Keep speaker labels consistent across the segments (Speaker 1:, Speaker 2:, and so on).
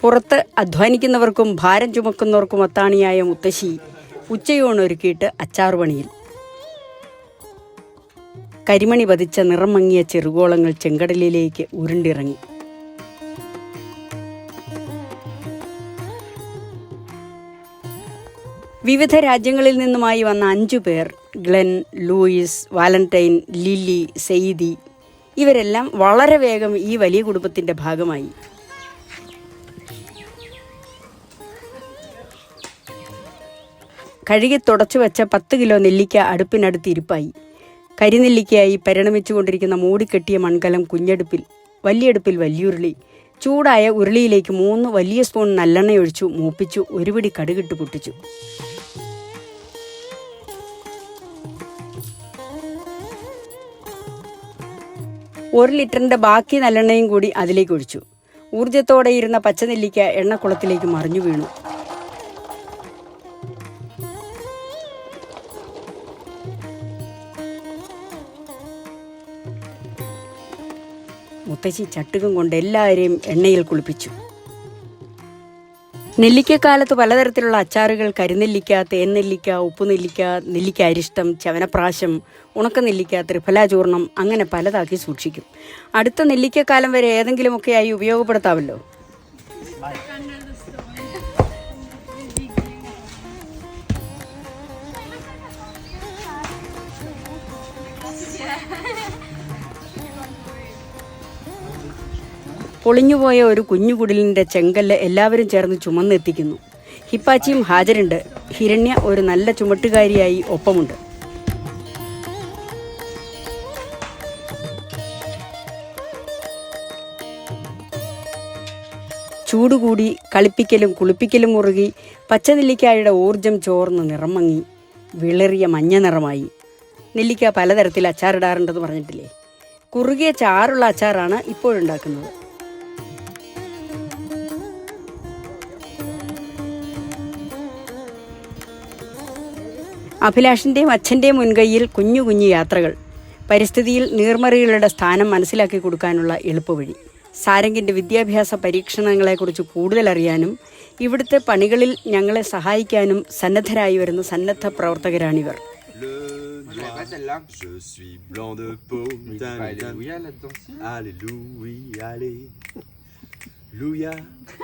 Speaker 1: പുറത്ത് അധ്വാനിക്കുന്നവർക്കും ഭാരം ചുമക്കുന്നവർക്കും ഒത്താണിയായ മുത്തശ്ശി ഉച്ചയൂണൊരുക്കിയിട്ട് അച്ചാറുപണിയിൽ. പണിയിൽ കരിമണി പതിച്ച നിറം മങ്ങിയ ചെറുകോളങ്ങൾ ചെങ്കടലിലേക്ക് ഉരുണ്ടിറങ്ങി. വിവിധ രാജ്യങ്ങളിൽ നിന്നുമായി വന്ന അഞ്ചു പേർ Glen Lewis Valentine Lily Sadie ഇവരെല്ലാം വളരെ വേഗം ഈ വലിയ കുടുംബത്തിന്റെ ഭാഗമായി. കഴുകി തുടച്ചു വെച്ച പത്ത് കിലോ നെല്ലിക്ക അടുപ്പിനടുത്ത് ഇരിപ്പായി. കരിനെല്ലിക്കയായി പരിണമിച്ചുകൊണ്ടിരിക്കുന്ന മൂടിക്കെട്ടിയ മൺകലം കുഞ്ഞടുപ്പിൽ വലിയടുപ്പിൽ വലിയുരുളി ചൂടായ ഉരുളിയിലേക്ക് മൂന്ന് വലിയ സ്പൂൺ നല്ലെണ്ണ ഒഴിച്ചു മൂപ്പിച്ചു ഒരുപിടി കടുകിട്ട് പൊട്ടിച്ചു. ഒരു ലിറ്ററിന്റെ ബാക്കി നല്ലെണ്ണയും കൂടി അതിലേക്ക് ഒഴിച്ചു. ഊർജത്തോടെ ഇരുന്ന പച്ചനെല്ലിക്ക എണ്ണക്കുളത്തിലേക്ക് മറിഞ്ഞു വീണു. മുത്തശ്ശി ചട്ടുകം കൊണ്ട് എല്ലാവരെയും എണ്ണയിൽ കുളിപ്പിച്ചു. നെല്ലിക്കക്കാലത്ത് പലതരത്തിലുള്ള അച്ചാറുകൾ കരിനെല്ലിക്ക തേൻനെല്ലിക്ക ഉപ്പുനെല്ലിക്ക നെല്ലിക്ക അരിഷ്ടം ചവനപ്രാശം ഉണക്കനെല്ലിക്ക ത്രിഫലാചൂർണം അങ്ങനെ പലതാക്കി സൂക്ഷിക്കും. അടുത്ത നെല്ലിക്കക്കാലം വരെ ഏതെങ്കിലുമൊക്കെയായി ഉപയോഗപ്പെടുത്താമല്ലോ. പൊളിഞ്ഞുപോയ ഒരു കുഞ്ഞു കുടിലിന്റെ ചെങ്കല്ല് എല്ലാവരും ചേർന്ന് ചുമന്നെത്തിക്കുന്നു. ഹിപ്പാച്ചിയും ഹാജരുണ്ട്. ഹിരണ്യ ഒരു നല്ല ചുമട്ടുകാരിയായി ഒപ്പമുണ്ട്. ചൂടുകൂടി കളിപ്പിക്കലും കുളിപ്പിക്കലും മുറുകി പച്ചനെല്ലിക്കായുടെ ഊർജം ചോർന്ന് നിറം മങ്ങി വിളറിയ മഞ്ഞ നിറമായി. നെല്ലിക്ക പലതരത്തിൽ അച്ചാറിടാറുണ്ടെന്ന് പറഞ്ഞിട്ടില്ലേ? കുറുകിയ ചാറുള്ള അച്ചാറാണ് ഇപ്പോഴുണ്ടാക്കുന്നത്. അഭിലാഷിന്റെയും അച്ഛന്റെയും മുൻകൈയിൽ കുഞ്ഞു കുഞ്ഞു യാത്രകൾ. പരിസ്ഥിതിയിൽ നീർമറികളുടെ സ്ഥാനം മനസ്സിലാക്കി കൊടുക്കാനുള്ള എളുപ്പവഴി. സാരംഗിന്റെ വിദ്യാഭ്യാസ പരീക്ഷണങ്ങളെക്കുറിച്ച് കൂടുതൽ അറിയാനും ഇവിടുത്തെ പണികളിൽ ഞങ്ങളെ സഹായിക്കാനും സന്നദ്ധരായി വരുന്ന സന്നദ്ധ പ്രവർത്തകരാണിവർ.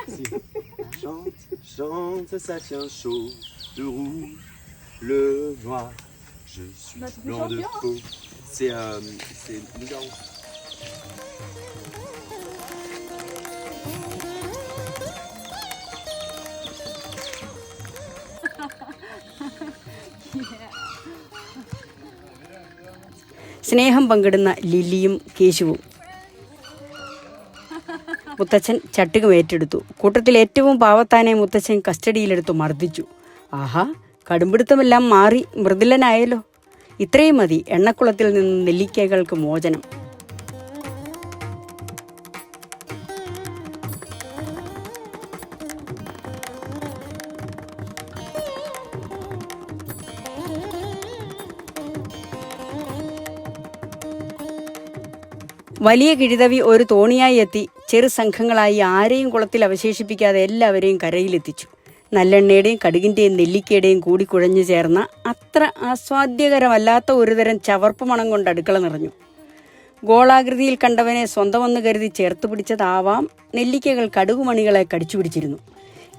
Speaker 2: Si.
Speaker 3: Chante, chante, ça tient chaud. Le rouge, le noir, je suis blanc de peau. C'est euh, c'est Nougaro.
Speaker 1: സ്നേഹം പങ്കിടുന്ന ലില്ലിയും കേശുവും. മുത്തച്ഛൻ ചട്ടുകം ഏറ്റെടുത്തു. കൂട്ടത്തിൽ ഏറ്റവും പാവത്താനെ മുത്തച്ഛൻ കസ്റ്റഡിയിലെടുത്തു മർദ്ദിച്ചു. ആഹാ കടുംപിടുത്തമെല്ലാം മാറി മൃദുലനായല്ലോ. ഇത്രയും മതി എണ്ണക്കുളത്തിൽ നിന്ന് നെല്ലിക്കകൾക്ക് മോചനം. വലിയ കിഴിതവി ഒരു തോണിയായി എത്തി. ചെറു സംഘങ്ങളായി ആരെയും കുളത്തിൽ അവശേഷിപ്പിക്കാതെ എല്ലാവരെയും കരയിലെത്തിച്ചു. നല്ലെണ്ണയുടെയും കടുകിന്റെയും നെല്ലിക്കയുടെയും കൂടി കുഴഞ്ഞു ചേർന്ന അത്ര ആസ്വാദ്യകരമല്ലാത്ത ഒരുതരം ചവർപ്പ് മണം കൊണ്ട് അടുക്കള നിറഞ്ഞു. ഗോളാകൃതിയിൽ കണ്ടവനെ സ്വന്തമെന്ന് കരുതി ചേർത്ത് പിടിച്ചതാവാം നെല്ലിക്കകൾ കടുകുമണികളെ കടിച്ചു പിടിച്ചിരുന്നു.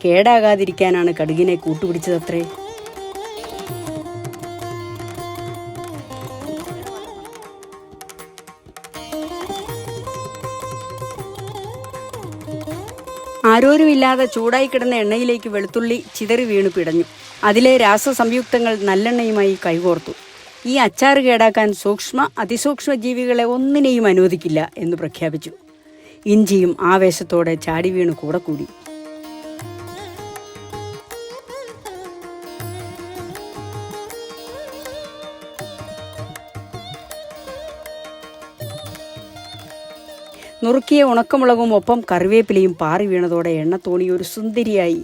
Speaker 1: കേടാകാതിരിക്കാനാണ് കടുകിനെ കൂട്ടുപിടിച്ചതത്രേ. ആരോരുമില്ലാതെ ചൂടായി കിടന്ന എണ്ണയിലേക്ക് വെളുത്തുള്ളി ചിതറി വീണു പിടഞ്ഞു. അതിലെ രാസസംയുക്തങ്ങൾ നല്ലെണ്ണയുമായി കൈകോർത്തു. ഈ അച്ചാർ കേടാക്കാൻ സൂക്ഷ്മ അതിസൂക്ഷ്മ ജീവികളെ ഒന്നിനെയും അനുവദിക്കില്ല എന്ന് പ്രഖ്യാപിച്ചു. ഇഞ്ചിയും ആവേശത്തോടെ ചാടി വീണ് കൂടെ കൂടി. നുറുക്കിയ ഉണക്കമുളകും ഒപ്പം കറിവേപ്പിലയും പാറി വീണതോടെ എണ്ണത്തോണി ഒരു സുന്ദരിയായി.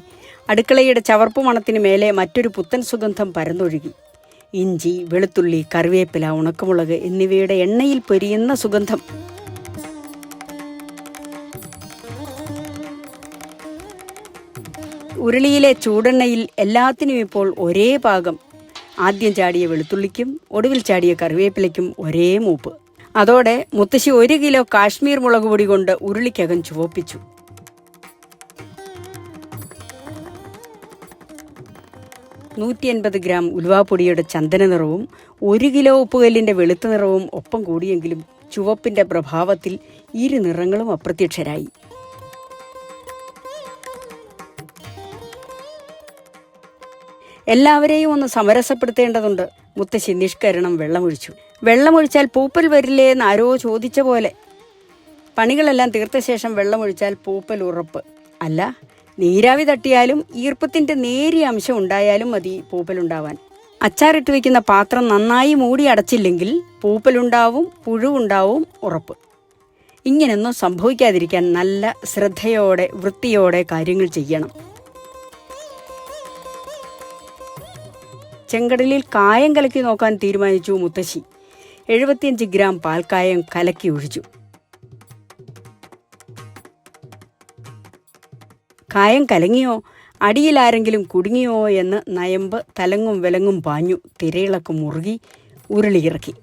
Speaker 1: അടുക്കളയുടെ ചവർപ്പ് മണത്തിന് മേലെ മറ്റൊരു പുത്തൻ സുഗന്ധം പരന്നൊഴുകി. ഇഞ്ചി വെളുത്തുള്ളി കറിവേപ്പില ഉണക്കമുളക് എന്നിവയുടെ എണ്ണയിൽ പൊരിയുന്ന സുഗന്ധം. ഉരുളിയിലെ ചൂടെണ്ണയിൽ എല്ലാത്തിനും ഇപ്പോൾ ഒരേ പാകം. ആദ്യം ചാടിയ വെളുത്തുള്ളിക്കും ഒടുവിൽ ചാടിയ കറിവേപ്പിലയ്ക്കും ഒരേ മൂപ്പ്. അതോടെ മുത്തശ്ശി ഒരു കിലോ കാശ്മീർ മുളക് പൊടി കൊണ്ട് ഉരുളിക്കകം ചുവപ്പിച്ചു. നൂറ്റി അൻപത് ഗ്രാം ഉലുവാപ്പൊടിയുടെ ചന്ദന നിറവും ഒരു കിലോ ഉപ്പുകല്ലിന്റെ വെളുത്ത നിറവും ഒപ്പം കൂടിയെങ്കിലും ചുവപ്പിന്റെ പ്രഭാവത്തിൽ ഇരു നിറങ്ങളും അപ്രത്യക്ഷരായി. എല്ലാവരെയും ഒന്ന് സമരസപ്പെടുത്തേണ്ടതുണ്ട്. മുത്തശ്ശി നിഷ്കരണം വെള്ളമൊഴിച്ചു. വെള്ളമൊഴിച്ചാൽ പൂപ്പൽ വരില്ലേ എന്ന് ആരോ ചോദിച്ച പോലെ. പണികളെല്ലാം തീർത്ത ശേഷം വെള്ളമൊഴിച്ചാൽ പൂപ്പൽ ഉറപ്പ്. അല്ല നീരാവി തട്ടിയാലും ഈർപ്പത്തിന്റെ നേരിയ അംശം ഉണ്ടായാലും മതി പൂപ്പലുണ്ടാവാൻ അച്ചാറിട്ട് വെക്കുന്ന പാത്രം നന്നായി മൂടി അടച്ചില്ലെങ്കിൽ പൂപ്പലുണ്ടാവും പുഴുവുണ്ടാവും ഉറപ്പ്. ഇങ്ങനെയൊന്നും സംഭവിക്കാതിരിക്കാൻ നല്ല ശ്രദ്ധയോടെ വൃത്തിയോടെ കാര്യങ്ങൾ ചെയ്യണം. ചെങ്കടലിൽ കായം കലക്കി നോക്കാൻ തീരുമാനിച്ചു മുത്തശ്ശി. എഴുപത്തിയഞ്ച് ഗ്രാം പാൽക്കായം കലക്കി ഒഴിച്ചു. കായം കലങ്ങിയോ? അടിയിലാരെങ്കിലും കുടുങ്ങിയോ എന്ന് നയമ്പ് തലങ്ങും വിലങ്ങും പാഞ്ഞു തിരയിളക്ക് മുറുകി ഉരുളിയിറക്കി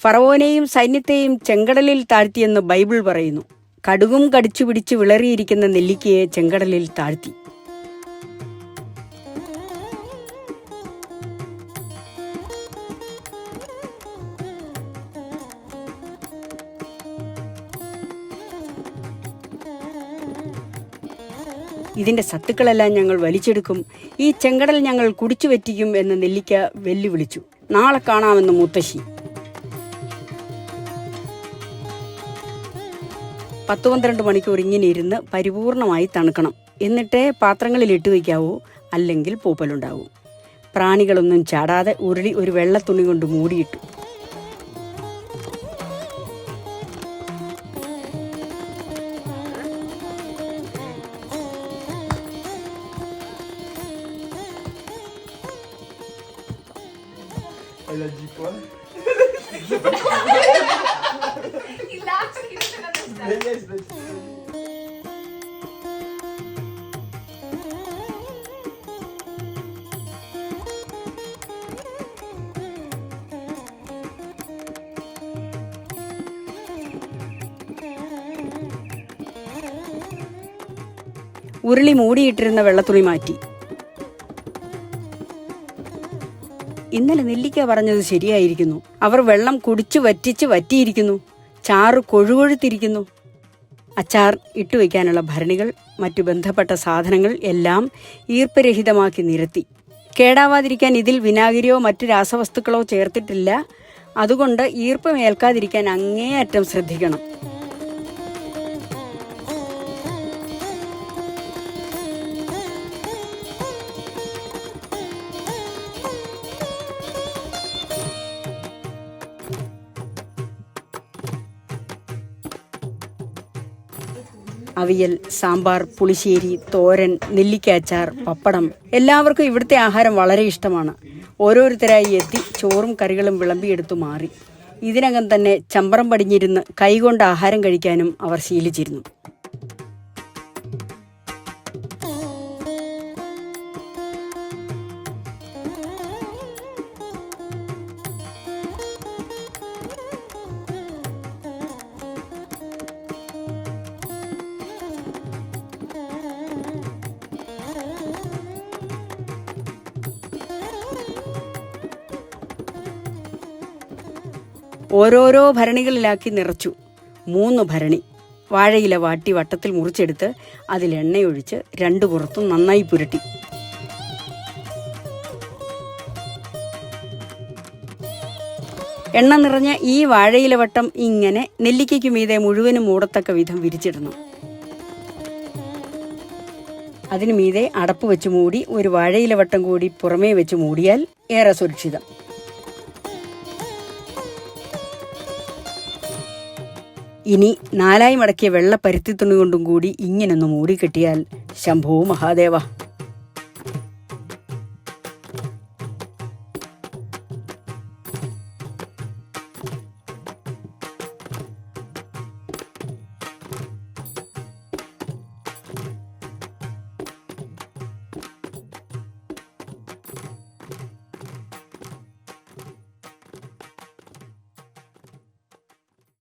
Speaker 1: ഫറവോനെയും സൈന്യത്തെയും ചെങ്കടലിൽ താഴ്ത്തിയെന്ന് ബൈബിൾ പറയുന്നു. കടുകും കടിച്ചു പിടിച്ച് വിളറിയിരിക്കുന്ന നെല്ലിക്കയെ ചെങ്കടലിൽ താഴ്ത്തി. ഇതിന്റെ സത്തുക്കളെല്ലാം ഞങ്ങൾ വലിച്ചെടുക്കും. ഈ ചെങ്കടൽ ഞങ്ങൾ കുടിച്ചു വറ്റിക്കും എന്ന് നെല്ലിക്ക വെല്ലുവിളിച്ചു. നാളെ കാണാമെന്ന് മുത്തശ്ശി. പത്ത് പന്ത്രണ്ട് മണിക്കൂർ ഇങ്ങനെ ഇരുന്ന് പരിപൂർണമായി തണുക്കണം. എന്നിട്ടേ പാത്രങ്ങളിൽ ഇട്ട് വയ്ക്കാവൂ അല്ലെങ്കിൽ പൂപ്പലുണ്ടാവും. പ്രാണികളൊന്നും ചാടാതെ ഉരുളി ഒരു വെള്ള തുണി കൊണ്ട് മൂടിയിട്ടു.
Speaker 3: Elle a dit quoi
Speaker 2: He laughed and he doesn't understand.
Speaker 3: Yes, but...
Speaker 1: ഉരുളി മൂടിയിട്ടിരുന്ന വെള്ളത്തുണി മാറ്റി ഇന്നലെ നെല്ലിക്ക പറഞ്ഞത് ശരിയായിരിക്കുന്നു. അവർ വെള്ളം കുടിച്ചു വറ്റിച്ച് വറ്റിയിരിക്കുന്നു. ചാറ് കൊഴുകൊഴുത്തിരിക്കുന്നു. അച്ചാർ ഇട്ടുവയ്ക്കാനുള്ള ഭരണികൾ മറ്റു ബന്ധപ്പെട്ട സാധനങ്ങൾ എല്ലാം ഈർപ്പരഹിതമാക്കി നിരത്തി. കേടാവാതിരിക്കാൻ ഇതിൽ വിനാഗിരിയോ മറ്റു രാസവസ്തുക്കളോ ചേർത്തിട്ടില്ല. അതുകൊണ്ട് ഈർപ്പമേൽക്കാതിരിക്കാൻ അങ്ങേയറ്റം ശ്രദ്ധിക്കണം. അവിയൽ സാമ്പാർ പുളിശ്ശേരി തോരൻ നെല്ലിക്കാച്ചാർ പപ്പടം. എല്ലാവർക്കും ഇവിടുത്തെ ആഹാരം വളരെ ഇഷ്ടമാണ്. ഓരോരുത്തരായി എത്തി ചോറും കറികളും വിളമ്പിയെടുത്തു മാറി. ഇതിനകം തന്നെ ചമ്പറം പടിഞ്ഞിരുന്ന് കൈകൊണ്ട് ആഹാരം കഴിക്കാനും അവർ ശീലിച്ചിരുന്നു. ഓരോരോ ഭരണികളിലാക്കി നിറച്ചു. മൂന്ന് ഭരണി വാഴയില വാട്ടി വട്ടത്തിൽ മുറിച്ചെടുത്ത് അതിൽ എണ്ണയൊഴിച്ച് രണ്ടു പുറത്തും നന്നായി പുരട്ടി. എണ്ണ നിറഞ്ഞ ഈ വാഴയില വട്ടം ഇങ്ങനെ നെല്ലിക്കയ്ക്ക് മീതെ മുഴുവനും മൂടത്തക്ക വിധം വിരിച്ചിടുന്നു. അതിനു മീതെ അടപ്പ് വെച്ച് മൂടി ഒരു വാഴയില വട്ടം കൂടി പുറമേ വെച്ച് മൂടിയാൽ ഏറെ സുരക്ഷിതം. ഇനി നാലായി മടക്കിയ വെള്ള പരുത്തി തുണി കൊണ്ടും കൂടി ഇങ്ങനൊന്ന് മൂടിക്കെട്ടിയാൽ ശംഭു മഹാദേവ.